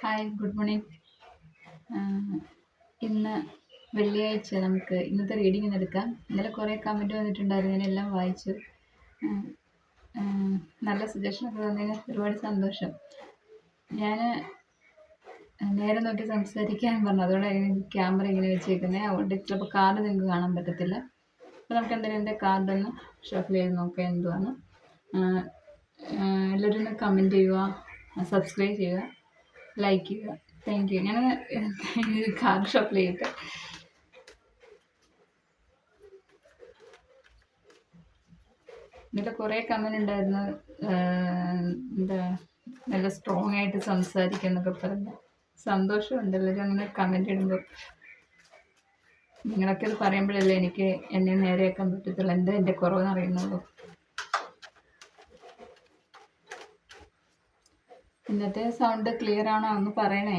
Hi good morning. ഇന്ന് വെള്ളിയാഴ്ച നമുക്ക് ഇന്നത്തെ റീഡിംഗ് എടുക്കാം. ഇന്നലെ കുറേ കമന്റ് വന്നിട്ടുണ്ടായിരുന്നു ഞാനെല്ലാം വായിച്ചു. നല്ല സജഷനൊക്കെ തന്നതിന് ഒരുപാട് സന്തോഷം. ഞാൻ നേരെ നോക്കി സംസാരിക്കാൻ പറഞ്ഞു. അതുകൊണ്ടാണ് ക്യാമറ ഇങ്ങനെ വെച്ചേക്കുന്നത് അതുകൊണ്ട് ചിലപ്പോൾ കാർഡ് നിങ്ങൾക്ക് കാണാൻ പറ്റത്തില്ല. അപ്പോൾ നമുക്ക് എന്തായാലും എന്റെ കാർഡ് ഒന്ന് ഷഫിൾ ചെയ്ത് നോക്കുക എന്തുവാണ് എല്ലാവരും ഒന്ന് കമന്റ് ചെയ്യുക സബ്സ്ക്രൈബ് ചെയ്യുക. ലൈക്ക് ചെയ്യുക താങ്ക് യു ഞാൻ കാർഡ് ഷോപ്പിൽ ചെയ്തിട്ട് എന്നിട്ട് കുറേ കമന്റ് ഉണ്ടായിരുന്നു. എന്താ നല്ല സ്ട്രോങ് ആയിട്ട് സംസാരിക്കും എന്നൊക്കെ പറഞ്ഞു. സന്തോഷമുണ്ട് എല്ലാവരും അങ്ങനെ കമന്റ് ഇടുമ്പോൾ. നിങ്ങളൊക്കെ ഇത് പറയുമ്പോഴല്ലേ എനിക്ക് എന്നെ നേരെയാക്കാൻ പറ്റത്തുള്ളൂ. എന്താ എന്റെ കുറവെന്ന് അറിയുന്നുള്ളൂ. ഇന്നത്തെ സൗണ്ട് ക്ലിയർ ആണോ എന്ന് പറയണേ.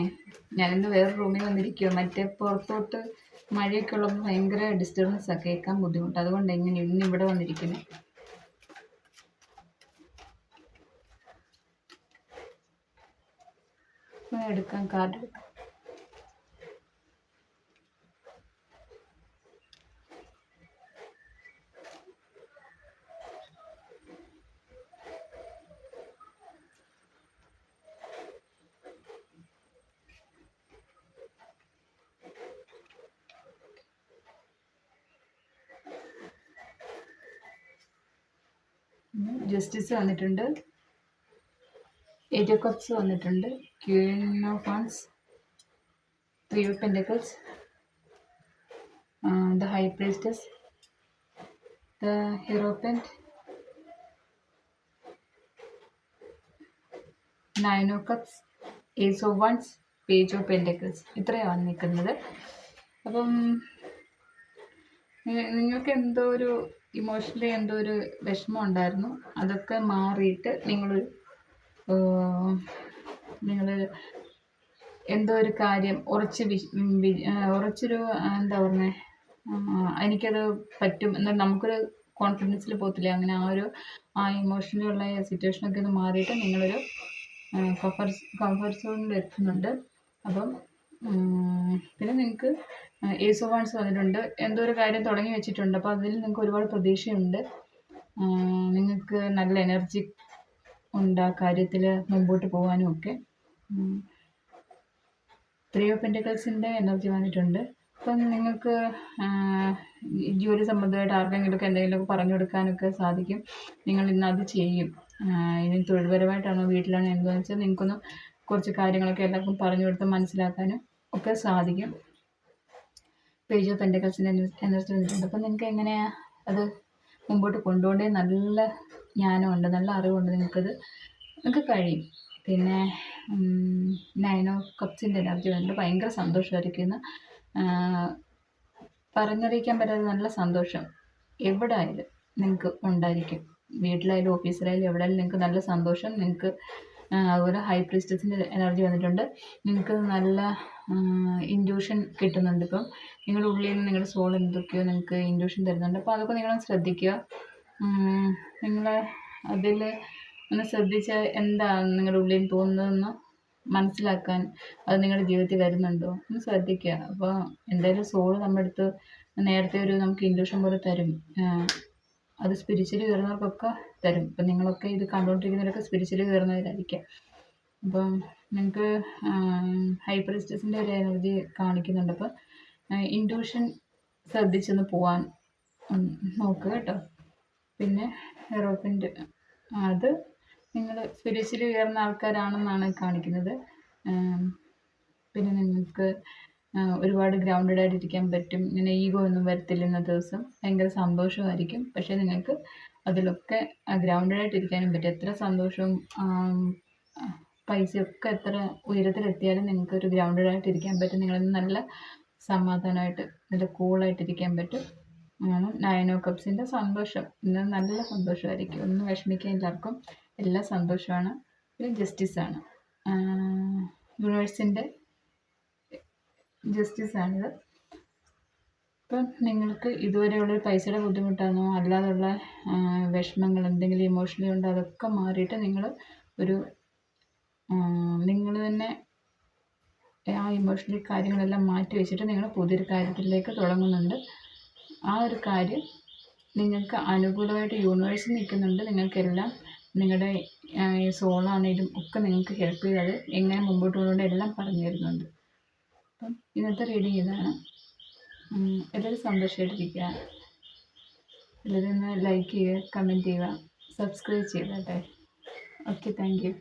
ഞാനിന്ന് വേറെ റൂമിൽ വന്നിരിക്കുമോ മറ്റേ പുറത്തോട്ട് മഴയൊക്കെ ഉള്ളപ്പോൾ ഭയങ്കര ഡിസ്റ്റർബൻസ് ആ. കേൾക്കാൻ ബുദ്ധിമുട്ട്. അതുകൊണ്ട് ഇങ്ങനെ ഇന്ന് ഇവിടെ വന്നിരിക്കുന്നത് എടുക്കാം. കാർഡ് എടുക്കാം. ജസ്റ്റിസ് വന്നിട്ടുണ്ട്. എയ്റ്റ് ഓഫ് കപ്സ് വന്നിട്ടുണ്ട് queen of wands three of pentacles the high priestess the hierophant nine of cups ace of wands page of pentacles ഇത്രയാണ് നിൽക്കുന്നത്. അപ്പം നിങ്ങൾക്ക് എന്തോ ഒരു ഇമോഷണലി എന്തോ ഒരു വിഷമം ഉണ്ടായിരുന്നു. അതൊക്കെ മാറിയിട്ട് നിങ്ങൾ നിങ്ങൾ എന്തോ ഒരു കാര്യം ഉറച്ച് ഉറച്ചൊരു എന്താ പറയുന്നത് എനിക്കത് പറ്റും എന്നാൽ നമുക്കൊരു കോൺഫിഡൻസിൽ പോകത്തില്ലേ? അങ്ങനെ ആ ഒരു ആ ഇമോഷണലുള്ള സിറ്റുവേഷനൊക്കെ ഒന്ന് മാറിയിട്ട് നിങ്ങളൊരു കംഫർട്ട് കംഫർട്ട് സോണിൽ എത്തുന്നുണ്ട്. അപ്പം പിന്നെ നിങ്ങൾക്ക് ഏസ് ഓഫ് വൺസ് വന്നിട്ടുണ്ട്. എന്തോ ഒരു കാര്യം തുടങ്ങി വെച്ചിട്ടുണ്ട്. അപ്പോൾ അതിൽ നിങ്ങൾക്ക് ഒരുപാട് പ്രതീക്ഷയുണ്ട്. നിങ്ങൾക്ക് നല്ല എനർജി ഉണ്ട് ആ കാര്യത്തിൽ മുമ്പോട്ട് പോകാനും ഒക്കെ. ത്രീ ഓഫ് പെന്റിക്കൽസിന്റെ എനർജി വന്നിട്ടുണ്ട്. അപ്പം നിങ്ങൾക്ക് ജോലി സംബന്ധമായിട്ട് ആർക്കെങ്കിലുമൊക്കെ എന്തെങ്കിലുമൊക്കെ പറഞ്ഞു കൊടുക്കാനൊക്കെ സാധിക്കും. നിങ്ങൾ ഇന്ന് അത് ചെയ്യും. ഇനി തൊഴിൽപരമായിട്ടാണോ വീട്ടിലാണോ എന്താണെന്ന് വെച്ചാൽ നിങ്ങൾക്കൊന്ന് കുറച്ച് കാര്യങ്ങളൊക്കെ എല്ലാവർക്കും പറഞ്ഞു കൊടുത്ത് മനസ്സിലാക്കാനും ഒക്കെ സാധിക്കും. പേജ് ഓഫ് പെന്റക്കിൾസിന്റെ എനർജി വന്നിട്ടുണ്ട്. അപ്പം നിങ്ങൾക്ക് എങ്ങനെയാണ് അത് മുമ്പോട്ട് കൊണ്ടുപോകേ നല്ല ജ്ഞാനമുണ്ട് നല്ല അറിവുണ്ട് നിങ്ങൾക്കത്. നിങ്ങൾക്ക് കഴിയും. പിന്നെ നയൻ ഓഫ് കപ്സിന്റെ എനർജി വന്നിട്ട് ഭയങ്കര സന്തോഷമായിരിക്കും ഇന്ന് ആഹ് പറഞ്ഞറിയിക്കാൻ പറ്റാത്ത നല്ല സന്തോഷം എവിടെ ആയാലും നിങ്ങൾക്ക് ഉണ്ടായിരിക്കും. വീട്ടിലായാലും ഓഫീസിലായാലും എവിടെയായാലും നിങ്ങൾക്ക് നല്ല സന്തോഷം. നിങ്ങൾക്ക് അതുപോലെ ഹൈ പ്രിസ്റ്റസിന്റെ എനർജി വന്നിട്ടുണ്ട്. നിങ്ങൾക്ക് നല്ല ഇൻഡ്യൂഷൻ കിട്ടുന്നുണ്ട് ഇപ്പം. നിങ്ങളുടെ ഉള്ളിൽ നിന്ന് നിങ്ങളുടെ സോൾ എന്തൊക്കെയോ നിങ്ങൾക്ക് ഇൻഡ്യൂഷൻ തരുന്നുണ്ട്. അപ്പോൾ അതൊക്കെ നിങ്ങളൊന്ന് ശ്രദ്ധിക്കുക. നിങ്ങൾ അതിൽ ഒന്ന് ശ്രദ്ധിച്ചാൽ എന്താണ് നിങ്ങളുടെ ഉള്ളിൽ തോന്നുന്നതെന്ന് മനസ്സിലാക്കാൻ അത് നിങ്ങളുടെ ജീവിതത്തിൽ വരുന്നുണ്ടോ? ഒന്ന് ശ്രദ്ധിക്കുക. അപ്പോൾ എന്തായാലും സോൾ നമ്മുടെ അടുത്ത് നേരത്തെ ഒരു നമുക്ക് ഇൻഡ്യൂഷൻ പോലെ തരും. അത് സ്പിരിച്വലി കയറുന്നവർക്കൊക്കെ തരും. ഇപ്പം നിങ്ങളൊക്കെ ഇത് കണ്ടുകൊണ്ടിരിക്കുന്നവരൊക്കെ സ്പിരിച്വലി കയറുന്നവരായിരിക്കാം. അപ്പം നിങ്ങൾക്ക് ഹൈപ്പറിസ്റ്റസിന്റെ ഒരു എനർജി കാണിക്കുന്നുണ്ട്. അപ്പം ഇൻഡ്യൂഷൻ ശ്രദ്ധിച്ചൊന്ന് പോവാൻ നോക്കുക കേട്ടോ. പിന്നെ ഹെറോപ്പിന്റെ അത് നിങ്ങൾ സ്പിരിച്വലി ഉയർന്ന ആൾക്കാരാണെന്നാണ് കാണിക്കുന്നത്. പിന്നെ നിങ്ങൾക്ക് ഒരുപാട് ഗ്രൗണ്ടഡ് ആയിട്ട് ഇരിക്കാൻ പറ്റും. ഇങ്ങനെ ഈഗോ ഒന്നും വരത്തില്ല ഇന്നത്തെ ദിവസം ഭയങ്കര സന്തോഷമായിരിക്കും. പക്ഷേ നിങ്ങൾക്ക് അതിലൊക്കെ ഗ്രൗണ്ടഡ് ആയിട്ട് ഇരിക്കാനും പറ്റും. എത്ര സന്തോഷവും പൈസയൊക്കെ എത്ര ഉയരത്തിലെത്തിയാലും നിങ്ങൾക്ക് ഒരു ഗ്രൗണ്ടഡ് ആയിട്ട് ഇരിക്കാൻ പറ്റും. നിങ്ങൾ നല്ല സമാധാനമായിട്ട് നല്ല കൂളായിട്ട് ഇരിക്കാൻ പറ്റും. ആണ് നയനോ കപ്സിന്റെ സന്തോഷം. ഇന്ന് നല്ല സന്തോഷമായിരിക്കും. ഒന്നും വിഷമിക്കാൻ എല്ലാവർക്കും എല്ലാ സന്തോഷമാണ്. പിന്നെ ജസ്റ്റിസാണ്. യൂണിവേഴ്സിന്റെ ജസ്റ്റിസാണിത്. ഇപ്പം നിങ്ങൾക്ക് ഇതുവരെയുള്ളൊരു പൈസയുടെ ബുദ്ധിമുട്ടാണോ? അല്ലാതുള്ള വിഷമങ്ങൾ എന്തെങ്കിലും ഇമോഷണലി ഉണ്ടോ? അതൊക്കെ മാറിയിട്ട് നിങ്ങൾ ഒരു നിങ്ങൾ തന്നെ ആ ഇമോഷണൽ കാര്യങ്ങളെല്ലാം മാറ്റി വെച്ചിട്ട് നിങ്ങൾ പുതിയൊരു കാര്യത്തിലേക്ക് തുടങ്ങുന്നുണ്ട്. ആ ഒരു കാര്യം നിങ്ങൾക്ക് അനുകൂലമായിട്ട് യൂണിവേഴ്സ് നിൽക്കുന്നുണ്ട്. നിങ്ങൾക്കെല്ലാം നിങ്ങളുടെ സോളാണേലും ഒക്കെ നിങ്ങൾക്ക് ഹെൽപ്പ് ചെയ്തത് എങ്ങനെ മുമ്പോട്ട് പോകുന്നത് എല്ലാം പറഞ്ഞു തരുന്നുണ്ട്. അപ്പം ഇന്നത്തെ റീഡിങ് ഇതാണ്. എല്ലാവരും സന്തോഷമായിട്ടിരിക്കുക. എല്ലാവരും ഒന്ന് ലൈക്ക് ചെയ്യുക കമന്റ് ചെയ്യുക സബ്സ്ക്രൈബ് ചെയ്യുക കേട്ടോ. Okay thank you